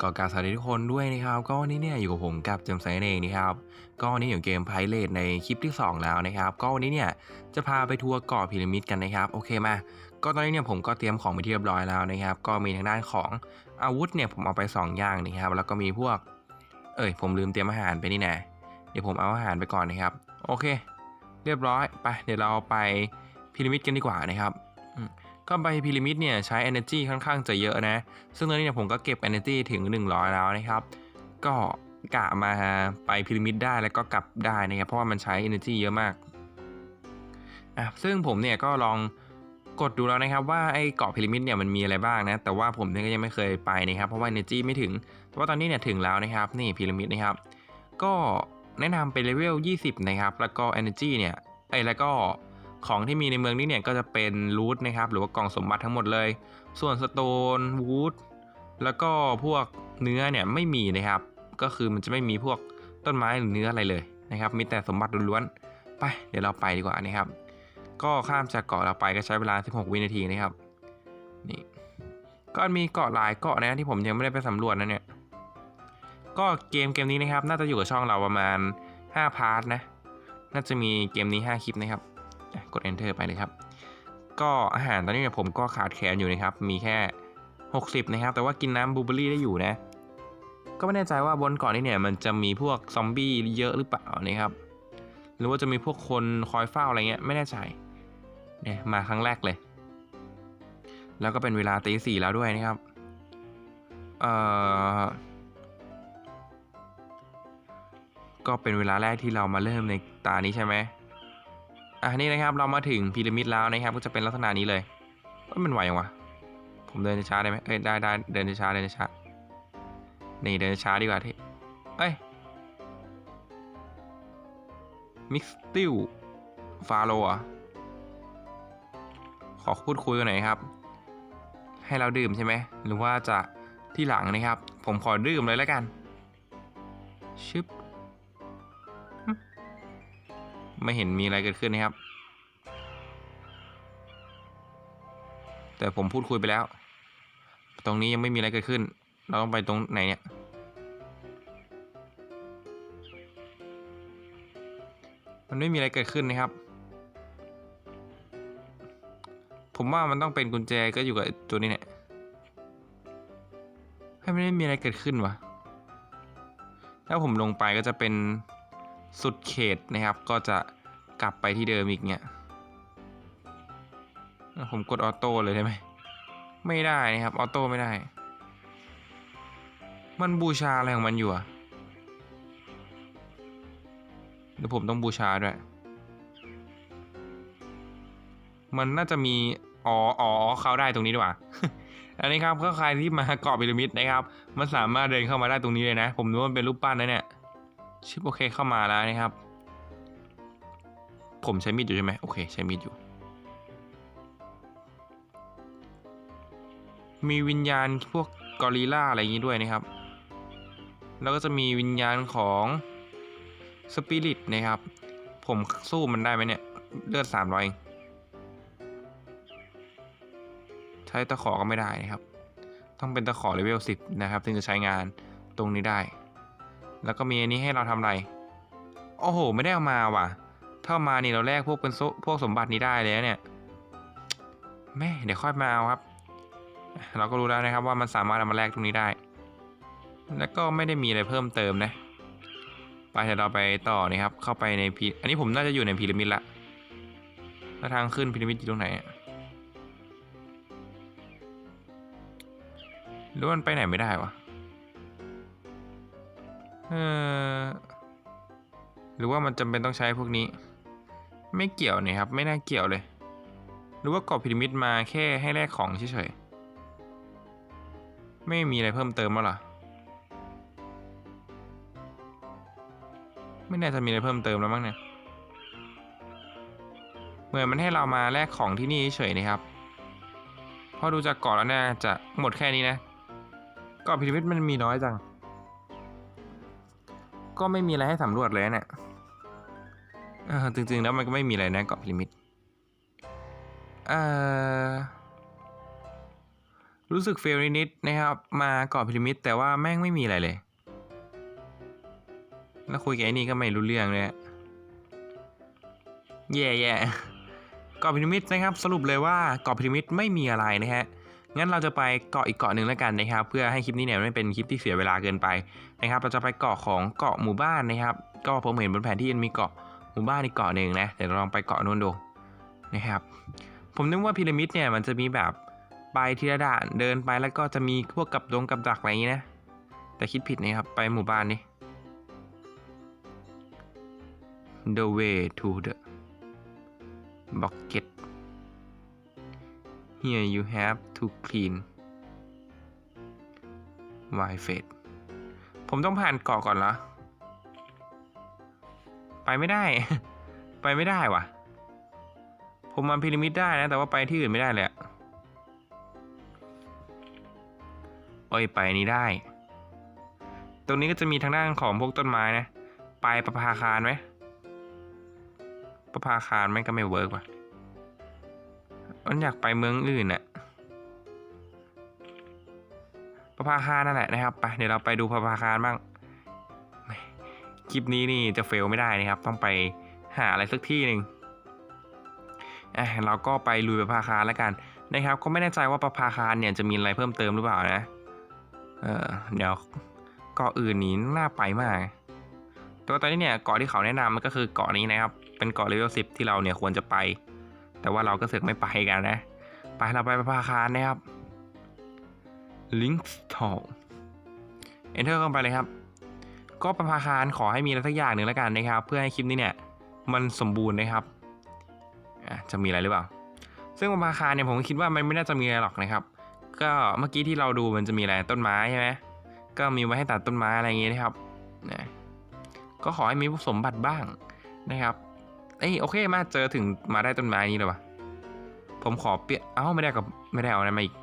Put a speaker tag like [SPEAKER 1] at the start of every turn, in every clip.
[SPEAKER 1] ก็กาบสวัสดีทุกคนด้วยนะครับ ก็วันนี้เนี่ยอยู่กับผมกับจมส์ไซเองนะครับก็วันนี้อยู่เกมไพเรตในคลิปที่ 2 แล้วนะครับ ก็วันนี้เนี่ยจะพาไปทัวร์เกาะพีระมิดกันนะครับโอเคมาก็ตอนนี้เนี่ยผมก็เตรียมของไปที่เรียบร้อยแล้วนะครับ ก็มีทางด้านของอาวุธเนี่ยผมเอาไป 2 อย่างนะครับ แล้วก็มีพวก เอ้ยผมลืมเตรียมอาหารไปนี่น่เดี๋ยวผมเอาอาหารไปก่อนนะครับ โอเค เรียบร้อยไปเดี๋ยวเราไปพีระมิดกันดีกว่านะครับ ก็ไปพีระมิดเนี่ยใช้ energy ค่อนข้างจะเยอะนะ ซึ่งตอนนี้เนี่ยผมก็เก็บ energy ถึง 100 แล้วนะครับ ก็กะมาไปพีระมิดได้แล้วก็กลับได้นะครับ เพราะว่ามันใช้ energy เยอะมากอะซึ่งผมเนี่ยก็ลองกดดูแล้วนะครับว่าไอ้เกาะพีระมิดเนี่ยมันมีอะไรบ้างนะ แต่ว่าผมเนี่ยก็ยังไม่เคยไปนะครับ เพราะว่า energy ไม่ถึง แต่ว่าตอนนี้เนี่ยถึงแล้วนะครับ นี่พีระมิดนะครับ ก็แนะนำเป็นเลเวล 20 นะครับ แล้วก็ energy เนี่ยไอ้แล้วก็ ของที่มีในเมืองนี้เนี่ยก็จะเป็นรูทนะครับหรือว่ากล่องสมบัติทั้งหมดเลย ส่วนสโตนวูดแล้วก็พวกเนื้อเนี่ยไม่มีนะครับ ก็คือมันจะไม่มีพวกต้นไม้หรือเนื้ออะไรเลยนะครับ มีแต่สมบัติล้วนๆไปเดี๋ยวเราไปดีกว่านะครับ ก็ข้ามจากเกาะเราไปก็ใช้เวลา 16 วินาทีนะครับนี่ก็มีเกาะหลายเกาะนะที่ผมยังไม่ได้ไปสำรวจนะเนี่ยก็เกมเกมนี้นะครับ น่าจะอยู่กับช่องเราประมาณ 5 พาร์ทนะ น่าจะมีเกมนี้ 5 คลิปนะครับ กด enter ไปเลยครับ ก็อาหารตอนนี้เนี่ยผมก็ขาดแคลนอยู่นะครับ มีแค่ 60 นะครับ แต่ว่ากินน้ำบลูเบอรี่ได้อยู่นะ ก็ไม่แน่ใจว่าบนเกาะนี้เนี่ยมันจะมีพวกซอมบี้เยอะหรือเปล่านะครับ หรือว่าจะมีพวกคนคอยเฝ้าอะไรเงี้ยไม่แน่ใจเนี่ยมาครั้งแรกเลย แล้วก็เป็นเวลาตีสี่แล้วด้วยนะครับ เอ่อก็เป็นเวลาแรกที่เรามาเริ่มในตานี้ใช่ไหม อะนี่นะครับเรามาถึงพีระมิดแล้วนะครับ ก็จะเป็นลักษณะนี้เลยเอ้ยมันไหวยังวะผมเดินช้าได้ไหมเอ้ยได้ได้เดินช้าเดินช้านี่เดินช้าดีกว่าที่เอ้ยมิกสติลฟาโรอะขอพูดคุยกันหน่อยครับ ให้เราดื่มใช่ไหมหรือว่าจะที่หลังนะครับ ผมขอดื่มเลยแล้วกัน ชึบ ไม่เห็นมีอะไรเกิดขึ้นนะครับ แต่ผมพูดคุยไปแล้ว ตรงนี้ยังไม่มีอะไรเกิดขึ้น เราต้องไปตรงไหนเนี่ย มันไม่มีอะไรเกิดขึ้นนะครับ ผมว่ามันต้องเป็นกุญแจก็อยู่กับตัวนี้เนี่ยให้มันไม่มีอะไรเกิดขึ้นวะถ้าผมลงไปก็จะเป็น สุดเขตนะครับ ก็จะกลับไปที่เดิมอีกเนี่ย ผมกดออโต้เลยได้ไหม ไม่ได้นะครับ ออโต้ไม่ได้ มันบูชาอะไรของมันอยู่อะเดี๋ยวผมต้องบูชาด้วย มันน่าจะมี อ๋ออ๋อเข้าได้ตรงนี้ดีกว่าอันนี้ครับก็ใครที่มาเกาะพีระมิดนะครับ มันสามารถเดินเข้ามาได้ตรงนี้เลยนะ ผมนึกว่ามันเป็นรูปปั้นนะเนี่ย ชิปโอเคเข้ามาแล้วนะครับ ผมใช้มีดอยู่ใช่ไหมโอเค ใช้มีดอยู่ มีวิญญาณพวกกอริลล่าอะไรอย่างนี้ด้วยนะครับ แล้วก็จะมีวิญญาณของสปิริตนะครับ ผมสู้มันได้ไหมเนี่ย เลือดสามร้อยใช้ตะขอก็ไม่ได้นะครับ ต้องเป็นตะขอเลเวลสิบนะครับ ถึงจะใช้งานตรงนี้ได้ แล้วก็มีอันนี้ให้เราทำอะไร โอ้โห ไม่ได้เอามาว่ะ ถ้าเอามานี่เราแลกพวกเป็นพวกสมบัตินี้ได้เลยนะเนี่ย แม่เดี๋ยวค่อยมาเอาครับ เราก็รู้แล้วนะครับว่ามันสามารถเอามาแลกตรงนี้ได้ แล้วก็ไม่ได้มีอะไรเพิ่มเติมนะ ไปเดี๋ยวเราไปต่อนี่ครับ เข้าไปในพีอันนี้ผมน่าจะอยู่ในพีระมิดละ แล้วทางขึ้นพีระมิดอยู่ตรงไหนหรือว่ามันไปไหนไม่ได้วะ เออหรือว่ามันจำเป็นต้องใช้พวกนี้ ไม่เกี่ยวนี่ครับ ไม่น่าเกี่ยวเลย หรือว่าเกาะพีระมิดมาแค่ให้แลกของเฉยๆ ไม่มีอะไรเพิ่มเติมแล้วหรอ ไม่น่าจะมีอะไรเพิ่มเติมแล้วมั้งเนี่ย เหมือนมันให้เรามาแลกของที่นี่เฉยๆนะครับพอดูจากเกาะแล้วน่าจะหมดแค่นี้นะเกาะพีระมิดมันมีน้อยจัง ก็ไม่มีอะไรให้สำรวจเลยนะเนี่ยจริงๆแล้วมันก็ไม่มีอะไรนะเกาะพีระมิดเอ่อรู้สึกเฟลนิดๆนะครับ มาเกาะพีระมิดแต่ว่าแม่งไม่มีอะไรเลย แล้วคุยกับไอ้นี่ก็ไม่รู้เรื่องเลยแย่แย่เกาะพีระมิดนะครับ สรุปเลยว่าเกาะพีระมิดไม่มีอะไรนะฮะ งั้นเราจะไปเกาะอีกเกาะหนึ่งแล้วกันนะครับ เพื่อให้คลิปนี้เนี่ยไม่เป็นคลิปที่เสียเวลาเกินไปนะครับ เราจะไปเกาะของเกาะหมู่บ้านนะครับ ก็ผมเห็นบนแผนที่มันมีเกาะหมู่บ้านอีกเกาะหนึ่งนะเดี๋ยวเราลองไปเกาะนู้นดูนะครับ ผมนึกว่าพีระมิดเนี่ยมันจะมีแบบไปทีละด่านเดินไปแล้วก็จะมีพวกกับดงกับดักอะไรอย่างนี้นะ แต่คิดผิดนะครับไปหมู่บ้านนี่ The way to the bucket here you have to clean y f a c e ผมต้องผ่านเกาะก่อนเหรอ ไปไม่ได้ ไปไม่ได้ว่ะ ผมมาพีระมิดได้นะ แต่ว่าไปที่อื่นไม่ได้เลยอะโอ้ยไปนี้ได้ ตรงนี้ก็จะมีทางด้านของพวกต้นไม้นะ ไปประภาคารไหมประภาคารไม่ก็ไม่เวิร์กว่ะ มันอยากไปเมืองอื่นน่ะประภาคารนั่นแหละนะครับไปเดี๋ยวเราไปดูประภาคารบ้างคลิปนี้นี่จะเฟลไม่ได้นะครับ ต้องไปหาอะไรสักที่หนึ่งอะเราก็ไปลุยประภาคารแล้วกันนะครับ ก็ไม่แน่ใจว่าประภาคารเนี่ยจะมีอะไรเพิ่มเติมหรือเปล่านะ เออเดี๋ยวเกาะอื่นนี้น่าไปมากตัวตอนนี้เนี่ยเกาะที่เขาแนะนำมันก็คือเกาะนี้นะครับ เป็นเกาะเลเวลสิบที่เราเนี่ยควรจะไป แต่ว่าเราก็เสือกไม่ไปกันนะ ไปเราไปประภาคารนะครับ Links Talk Enter เข้าไปเลยครับ ก็ประภาคารขอให้มีอะไรสักอย่างหนึ่งแล้วกันนะครับ เพื่อให้คลิปนี้เนี่ย มันสมบูรณ์นะครับจะมีอะไรหรือเปล่า ซึ่งประภาคารเนี่ยผมคิดว่ามันไม่น่าจะมีอะไรหรอกนะครับ ก็เมื่อกี้ที่เราดูมันจะมีอะไรต้นไม้ใช่ไหมก็มีไว้ให้ตัดต้นไม้อะไรอย่างงี้นะครับนะก็ขอให้มีสมบัติบ้างนะครับ เอ้ยโอเคมาเจอถึงมาได้ต้นไม้นี้เลยวะผมขอเปลี่ยนเอ้าไม่ได้กับไม่ได้เอาอะไรมาอีก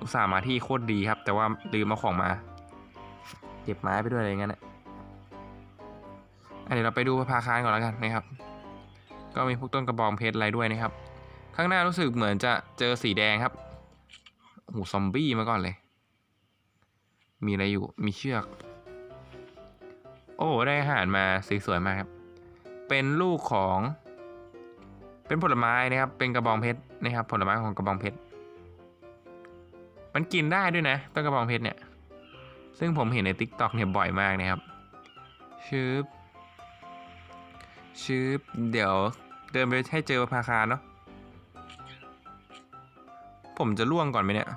[SPEAKER 1] อุตส่าห์มาที่โคตรดีครับ แต่ว่าลืมเอาของมาเก็บไม้ไปด้วยอะไรเงี้ยนะอะเดี๋ยวเราไปดูพระพาคารก่อนแล้วกันนะครับ ก็มีพวกต้นกระบองเพชรอะไรด้วยนะครับ ข้างหน้ารู้สึกเหมือนจะเจอสีแดงครับโอ้โหซอมบี้มาก่อนเลย มีอะไรอยู่มีเชือก โอ้ได้อาหารมาสสวยมากครับ เป็นลูกของ เป็นผลไม้นะครับ เป็นกระบองเพชรนะครับ ผลไม้ของกระบองเพชร มันกินได้ด้วยนะต้นกระบองเพชรเนี่ย ซึ่งผมเห็นใน t ิ k t o k เนี่ยบ่อยมากนะครับชืบชืบเดี๋ยวเดินไปให้เจอพาคารเนาะ ผมจะล่วงก่อนไหมเนี่ย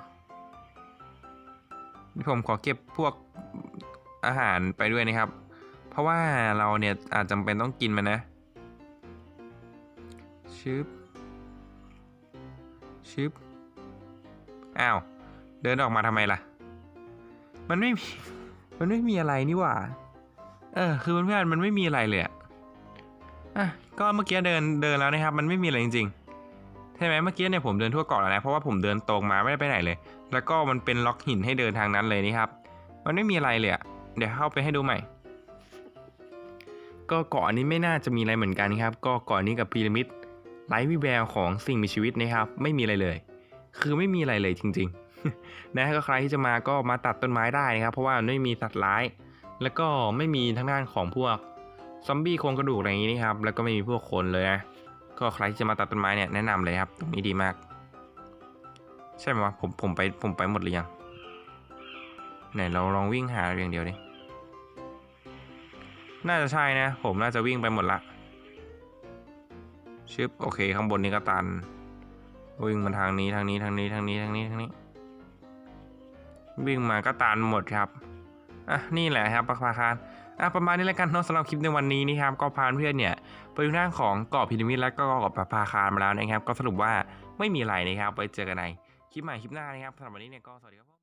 [SPEAKER 1] นี่ผมขอเก็บพวกอาหารไปด้วยนะครับ เพราะว่าเราเนี่ยอาจจำเป็นต้องกินมันนะชืบชืบอ้าว เดินออกมาทำไมล่ะ มันไม่มี มันไม่มีอะไรนี่หว่า เออ คือเพื่อนๆมันไม่มีอะไรเลยอะอะ ก็เมื่อกี้เดินเดินแล้วนะครับ มันไม่มีอะไรจริงๆ ใช่ไหมเมื่อกี้เนี่ยผมเดินทั่วเกาะแล้วนะ เพราะว่าผมเดินตรงมาไม่ได้ไปไหนเลย แล้วก็มันเป็นล็อกหินให้เดินทางนั้นเลยนี่ครับ มันไม่มีอะไรเลยอะเดี๋ยวเข้าไปให้ดูใหม่ ก็เกาะนี้ไม่น่าจะมีอะไรเหมือนกันครับ ก็เกาะนี้กับพีระมิดไร้วิแววของสิ่งมีชีวิตนะครับ ไม่มีอะไรเลย คือไม่มีอะไรเลยจริงๆ นะก็ใครที่จะมาก็มาตัดต้นไม้ได้นะครับ เพราะว่าไม่มีสัตว์ร้าย แล้วก็ไม่มีทางด้านของพวกซอมบี้โครงกระดูกอะไรอย่างนี้นะครับ แล้วก็ไม่มีพวกคนเลยนะก็ใครที่จะมาตัดต้นไม้เนี่ยแนะนำเลยครับ ตรงนี้ดีมาก ใช่ไหมวะผมผมไปผมไปหมดหรือยังไหนเราลองวิ่งหาอย่างเดียวดิ น่าจะใช่นะ ผมน่าจะวิ่งไปหมดละชึบโอเคข้างบนนี้ก็ตัน วิ่งมาทางนี้ทางนี้ทางนี้ทางนี้ทางนี้ทางนี้ วิ่งมาก็ตันหมดครับอะนี่แหละครับประภาคารอะประมาณนี้แล้วกันเนาะสำหรับคลิปในวันนี้นี่ครับก็พาเพื่อนเนี่ยไปดูหน้าของเกาะพีระมิดและก็เกาะประภาคารมาแล้วนะครับ ก็สรุปว่าไม่มีอะไรนะครับไว้เจอกันในคลิปใหม่คลิปหน้านะครับสำหรับวันนี้เนี่ยก็สวัสดีครับ